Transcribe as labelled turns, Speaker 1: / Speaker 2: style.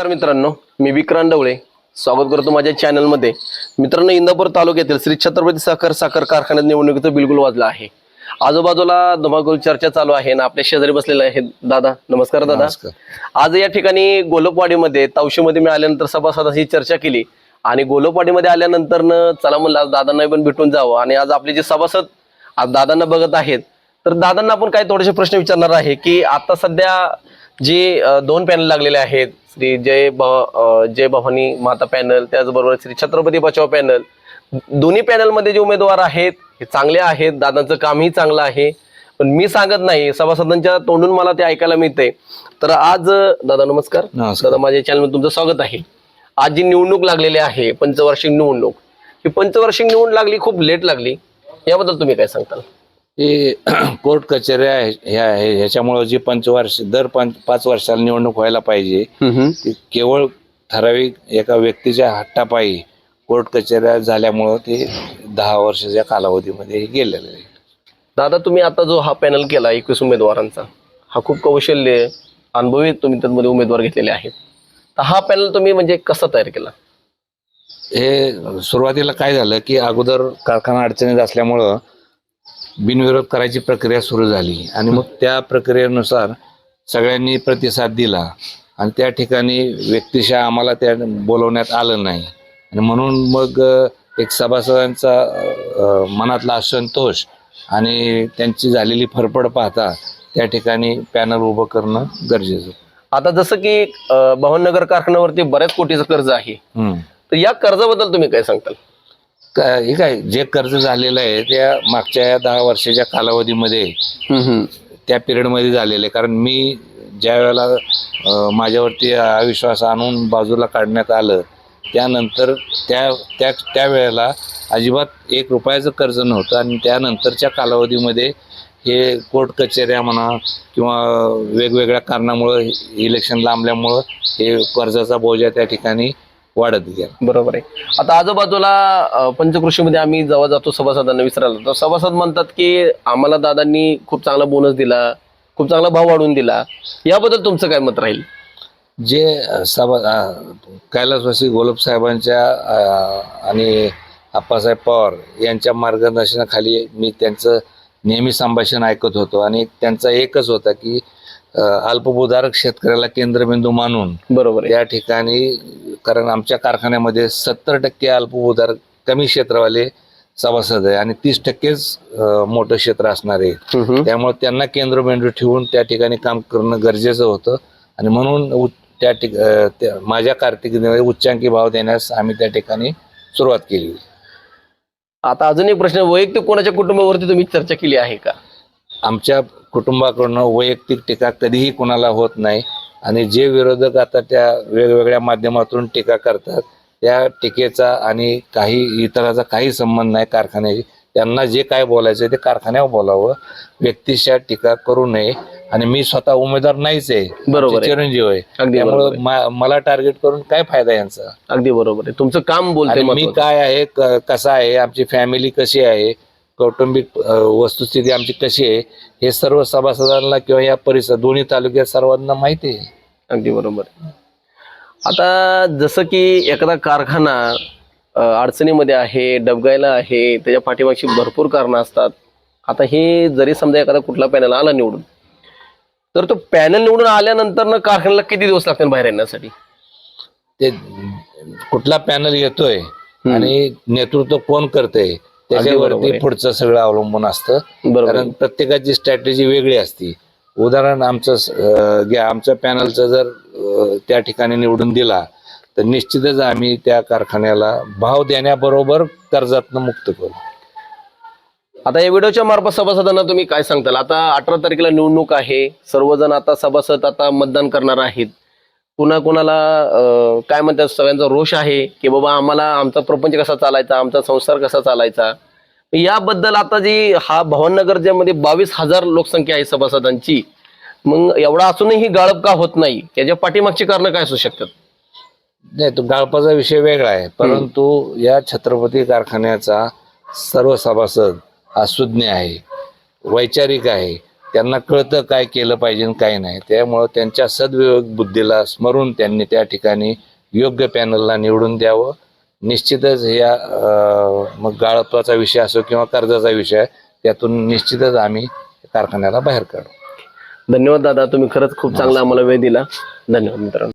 Speaker 1: नमस्कार मित्रांनो मी विक्रांत डवळे. स्वागत करतो माझ्या चॅनलमध्ये. मित्रांनो इंदापूर तालुक्यातील श्री छत्रपती साखर साखर कारखान्यात निवडणुकीचं बिलकुल वाजलं आहे. आजूबाजूला धमाकूल चर्चा चालू आहे ना आपल्या शेजारी बसलेले आहेत दादा. नमस्कार दादा. आज या ठिकाणी गोलपवाडीमध्ये तावशीमध्ये मी आल्यानंतर सभासदाशी चर्चा केली. आणि गोलपवाडीमध्ये आल्यानंतर चला म्हणलं आज दादांना पण भेटून जावं. आणि आज आपले जे सभासद आज दादांना बघत आहेत. तर दादांना आपण काही थोडेसे प्रश्न विचारणार आहे की आता सध्या जे दोन पॅनल लागलेले आहेत. श्री जय जय भवानी माता पॅनल त्याचबरोबर श्री छत्रपती बचाव पॅनल दोन्ही पॅनलमध्ये जे उमेदवार आहेत हे चांगले आहेत. दादांचं कामही चांगलं आहे. पण मी सांगत नाही सभासदांच्या तोंडून मला ते ऐकायला मिळते तर आज दादा नमस्कार.
Speaker 2: नमस्कार.
Speaker 1: दादा माझ्या चॅनलमध्ये तुमचं स्वागत आहे. आज जी निवडणूक लागलेली आहे पंचवार्षिक निवडणूक. ही पंचवार्षिक निवडणूक लागली खूप लेट लागली. याबद्दल तुम्ही काय सांगताल?
Speaker 2: हे कोर्ट कचेऱ्या ह्या आहे. ह्याच्यामुळं जी पंचवार्ष दर पंच पाच वर्षाला निवडणूक व्हायला पाहिजे ती केवळ ठराविक एका व्यक्तीच्या हट्टापायी कोर्ट कचेऱ्या झाल्यामुळं ते दहा वर्षाच्या कालावधीमध्ये गेलेलं आहे.
Speaker 1: दादा तुम्ही आता जो हा पॅनल केला एकवीस उमेदवारांचा हा खूप कौशल्य अनुभवी तुम्ही त्यामध्ये उमेदवार घेतलेले आहेत. तर हा पॅनल तुम्ही म्हणजे कसा तयार केला?
Speaker 2: हे सुरुवातीला काय झालं की अगोदर कारखाना अडचणीत असल्यामुळं बिनविरोध करायची प्रक्रिया सुरू झाली आणि मग त्या प्रक्रियेनुसार सगळ्यांनी प्रतिसाद दिला आणि त्या ठिकाणी व्यक्तिशः आम्हाला त्या बोलवण्यात आलं नाही आणि म्हणून मग एक सभासदांचा मनातला असंतोष आणि त्यांची झालेली फरफड पाहता त्या ठिकाणी पॅनल उभं करणं गरजेचं.
Speaker 1: आता जसं की भवननगर कारखान्यावरती बऱ्याच कोटीचं कर्ज आहे. तर या कर्जाबद्दल तुम्ही काय सांगताल
Speaker 2: हे काय जे कर्ज झालेलं आहे त्या मागच्या या दहा वर्षाच्या कालावधीमध्ये त्या पिरियडमध्ये झालेलं आहे. कारण मी ज्या वेळेला माझ्यावरती अविश्वास आणून बाजूला काढण्यात आलं त्यानंतर त्या त्या त्यावेळेला अजिबात एक रुपयाचं कर्ज नव्हतं. आणि त्यानंतरच्या कालावधीमध्ये हे कोर्ट कचेऱ्या म्हणा किंवा वेगवेगळ्या कारणामुळं इलेक्शन लांबल्यामुळं हे कर्जाचा बोजा त्या ठिकाणी वाढत गेला.
Speaker 1: बरोबर आहे. आता आजूबाजूला पंचकृषीमध्ये आम्ही जेव्हा जातो सभासदांना विचारायला तर सभासद म्हणतात की आम्हाला दादांनी खूप चांगला बोनस दिला खूप चांगला भाव वाढवून दिला. याबद्दल तुमचं काय मत राहील?
Speaker 2: जे सभा कैलासवासी गोलब साहेबांच्या अ, आणि आप्पासाहेब पवार यांच्या मार्गदर्शनाखाली मी त्यांचं नेहमी संभाषण ऐकत होतो. आणि त्यांचा एकच होता की अल्पभूधारक शेतकऱ्याला केंद्रबिंदू मानून
Speaker 1: बरोबर
Speaker 2: त्या ठिकाणी कारण आमच्या कारखान्यामध्ये सत्तर टक्के अल्पभूधारक कमी क्षेत्रवाले सभासद आहे आणि तीस टक्केच मोठं क्षेत्र असणार आहे. त्यामुळे त्यांना केंद्रबिंदू ठेवून त्या ठिकाणी काम करणं गरजेचं होतं. आणि म्हणून त्या ठिक माझ्या कारकिर्दीमध्ये उच्चांकी भाव देण्यास आम्ही त्या ठिकाणी सुरुवात केली.
Speaker 1: आता अजून एक प्रश्न वैयक्तिक कोणाच्या कुटुंबावरती तुम्ही चर्चा केली आहे का?
Speaker 2: आमच्या कुटुंबाकडून वैयक्तिक टीका कधीही कुणाला होत नाही. आणि जे विरोधक आता त्या वेगवेगळ्या माध्यमातून टीका करतात त्या टीकेचा आणि काही इतराचा काही संबंध नाही कारखान्याशी. त्यांना जे काय बोलायचं ते कारखान्यावर बोलावं. व्यक्तिशा टीका करू नये. आणि मी स्वतः उमेदवार नाहीच आहे.
Speaker 1: बरोबर.
Speaker 2: चिरंजीव आहे. त्यामुळे मला टार्गेट करून काय फायदा यांचा?
Speaker 1: अगदी बरोबर आहे. तुमचं काम बोलते
Speaker 2: मी काय आहे कसा आहे आमची फॅमिली कशी आहे कौटुंबिक वस्तुस्थिती आमची कशी आहे हे सर्व सभासदांना किंवा या परिसर दोन्ही तालुक्यात सर्वांना माहिती आहे.
Speaker 1: अगदी बरोबर. आता जसं की एखादा कारखाना अडचणीमध्ये आहे डबगायला आहे त्याच्या पाठीमागची भरपूर कारणं असतात. आता हे जरी समजा एखादा कुठला पॅनल आला निवडून तर तो पॅनल निवडून आल्यानंतर ना कारखान्याला किती दिवस लागतील बाहेर येण्यासाठी?
Speaker 2: ते कुठला पॅनल येतोय आणि नेतृत्व कोण करतंय त्याच्यावरती. पुढचं सगळं अवलंबून असतं. कारण प्रत्येकाची स्ट्रॅटेजी वेगळी असती. उदाहरण आमचं घ्या आमच्या पॅनलचं जर त्या ठिकाणी निवडून दिला तर निश्चितच आम्ही त्या कारखान्याला भाव देण्याबरोबर कर्जातनं मुक्त करू.
Speaker 1: आता या व्हिडिओच्या मार्फत सभासदांना तुम्ही काय सांगताल? आता अठरा तारखेला निवडणूक आहे. सर्वजण आता सभासद आता मतदान करणार आहेत. पुन्हा कोणाला काय म्हणतात सगळ्यांचा रोष आहे की बाबा आम्हाला आमचा प्रपंच कसा चालायचा आमचा संसार कसा चालायचा? याबद्दल आता जी हा भवननगर ज्यामध्ये बावीस हजार लोकसंख्या आहे सभासदांची मग एवढा असूनही गाळप का होत नाही? त्याच्या पाठीमागची कारणं काय असू शकतात?
Speaker 2: नाही तो गाळपाचा विषय वेगळा आहे. परंतु या छत्रपती कारखान्याचा सर्व सभासद हा सुज्ञ आहे वैचारिक आहे. त्यांना कळतं काय केलं पाहिजे काय नाही. त्यामुळं त्यांच्या सद्विवेक बुद्धीला स्मरून त्यांनी त्या ठिकाणी योग्य पॅनलला निवडून द्यावं. निश्चितच या मग गाळपाचा विषय असो किंवा कर्जाचा विषय त्यातून निश्चितच आम्ही कारखान्याला बाहेर काढू.
Speaker 1: धन्यवाद दादा तुम्ही खरंच खूप चांगला आम्हाला वेळ दिला. धन्यवाद मित्रांनो.